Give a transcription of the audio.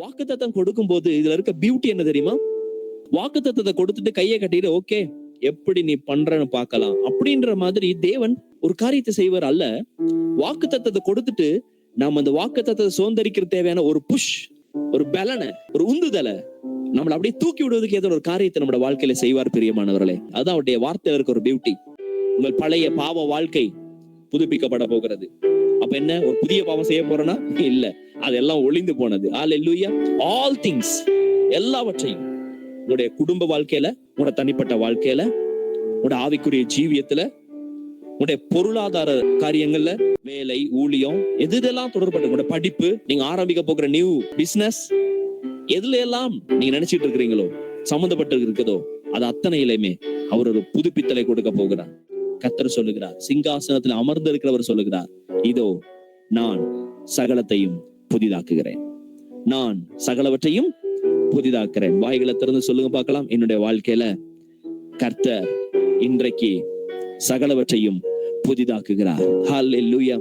வாக்குத்தத்தம் கொடுக்கும் போது இதுல இருக்க பியூட்டி என்ன தெரியுமா? வாக்குத்தத்தத்தை கொடுத்துட்டு கையை கட்டிட்டு ஓகே எப்படி நீ பண்றன்னு பார்க்கலாம். அப்படின்ற மாதிரி தேவன் ஒரு காரியத்தை செய்வார் அல்ல. வாக்குத்தத்தத்தை கொடுத்துட்டு நாம அந்த வாக்குத்தத்தத்தை சுதந்திரிக்கிற தேவையான ஒரு புஷ் ஒரு பலனை ஒரு உந்துதலை நம்மளை அப்படியே தூக்கி விடுவதுக்கு ஏதோ ஒரு காரியத்தை நம்மளோட வாழ்க்கையில செய்வார் பிரியமானவர்களே. அதான் அவருடைய வார்த்தையில இருக்க ஒரு பியூட்டி உங்கள் பழைய பாவ வாழ்க்கை புதுப்பிக்கப்பட போகிறது. அப்ப என்ன ஒரு புதிய பாவம் செய்ய போறேன்னா? இல்ல. அதெல்லாம் ஒளிந்து போனது. ஆல் எல்லூயா ஆல் திங்ஸ் எல்லாவற்றையும் உங்களுடைய குடும்ப வாழ்க்கையில உங்களோட தனிப்பட்ட வாழ்க்கையில உங்களோட ஆவிக்குரிய ஜீவியத்துல உங்களுடைய பொருளாதார காரியங்கள்ல வேலை ஊழியம் எது இதெல்லாம் தொடர்பட்டு உங்களோட படிப்பு நீங்க ஆரம்பிக்க போகிற நியூ பிசினஸ் எதுல எல்லாம் நீங்க நினைச்சிட்டு இருக்கிறீங்களோ சம்மந்தப்பட்டு இருக்குதோ அது அத்தனையிலுமே அவர் ஒரு புதுப்பித்தலை கொடுக்க போகிறார். கத்தர் சொல்லுகிறார் சிங்காசனத்தில் அமர்ந்து இருக்கிறவர் சொல்லுகிறார் இதோ நான் சகலத்தையும் புதிதாக்குகிறேன். நான் சகலவற்றையும் புதிதாக்குறேன் வாய்களை திறந்து சொல்லுங்க பார்க்கலாம். என்னுடைய வாழ்க்கையில கர்த்தர் இன்றைக்கு சகலவற்றையும் புதிதாக்குகிறார். ஹalleluya